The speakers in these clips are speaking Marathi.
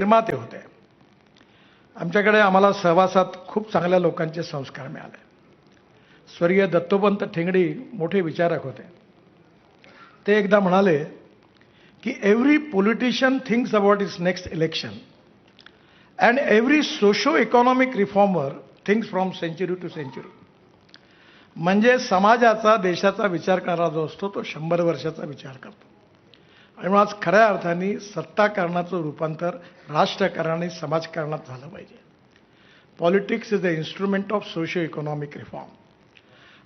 निर्माते होते. आमच्याकडे आम्हाला सहवासात खूप चांगल्या लोकांचे संस्कार मिळाले. स्वर्गीय दत्तोपंत ठेंगडी मोठे विचारक होते. ते एकदा म्हणाले की every politician thinks about is next election and every socio economic reformer thinks from century to century म्हणजे समाजाचा देशाचा विचार करणारा जो असतो तो शंभर वर्षाचा विचार करतो. आणि म्हणून आज खऱ्या अर्थाने सत्ताकारणाचं रूपांतर राष्ट्रकारणाने समाजकारणात झालं पाहिजे. Politics is the instrument of socio economic reform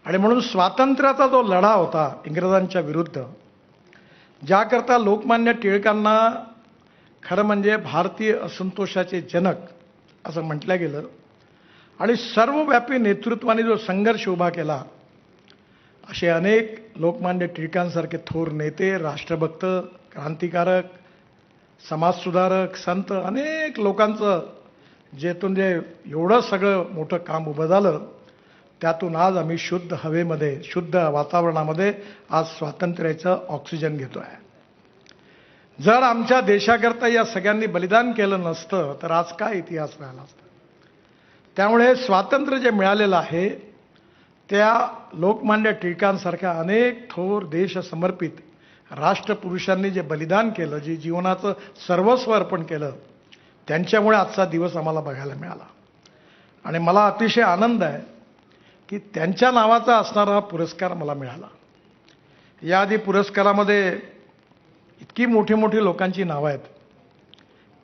आणि म्हणून स्वातंत्र्याचा जो लढा होता इंग्रजांच्या विरुद्ध ज्याकरता लोकमान्य टिळकांना खरं म्हणजे भारतीय असंतोषाचे जनक असं म्हटलं गेलं आणि सर्वव्यापी नेतृत्वाने जो संघर्ष उभा केला असे अनेक लोकमान्य टिळकांसारखे थोर नेते राष्ट्रभक्त क्रांतिकारक समाजसुधारक संत अनेक लोकांचं जेथून जे एवढं सगळं मोठं काम उभं झालं त्यातून आज आम्ही शुद्ध हवेमध्ये शुद्ध वातावरणामध्ये आज स्वातंत्र्याचं ऑक्सिजन घेतो आहे जर आमच्या देशाकरता या सगळ्यांनी बलिदान केलं नसतं तर आज काय इतिहास राहिला असता? त्यामुळे स्वातंत्र्य जे मिळालेलं आहे त्या लोकमान्य टिळकांसारख्या अनेक थोर देश समर्पित राष्ट्रपुरुषांनी जे बलिदान केलं जे जीवनाचं सर्वस्व अर्पण केलं त्यांच्यामुळे आजचा दिवस आम्हाला बघायला मिळाला. आणि मला अतिशय आनंद आहे की त्यांच्या नावाचा असणारा हा पुरस्कार मला मिळाला. याआधी पुरस्कारामध्ये इतकी मोठी मोठी लोकांची नावं आहेत.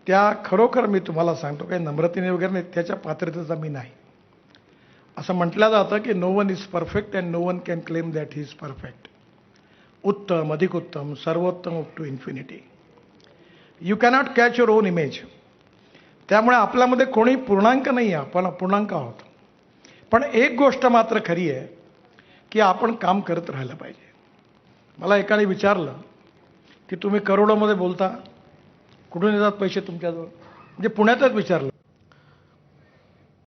त्या खरोखर मी तुम्हाला सांगतो काही नम्रतेने वगैरे नाही त्याच्या पात्रतेचा मी नाही. असं म्हटलं जातं की no one is perfect and no one can claim that he is perfect उत्तम अधिक उत्तम सर्वोत्तम up to infinity you cannot catch your own image त्यामुळे आपल्यामध्ये कोणी पूर्णांक नाही आहे आपण अपूर्णांक आहोत. पण एक गोष्ट मात्र खरी आहे की आपण काम करत राहिलं पाहिजे. मला एकाने विचारलं की तुम्ही करोडोमध्ये बोलता कुठून येतात पैसे तुमच्याजवळ? म्हणजे पुण्यातच विचारलं.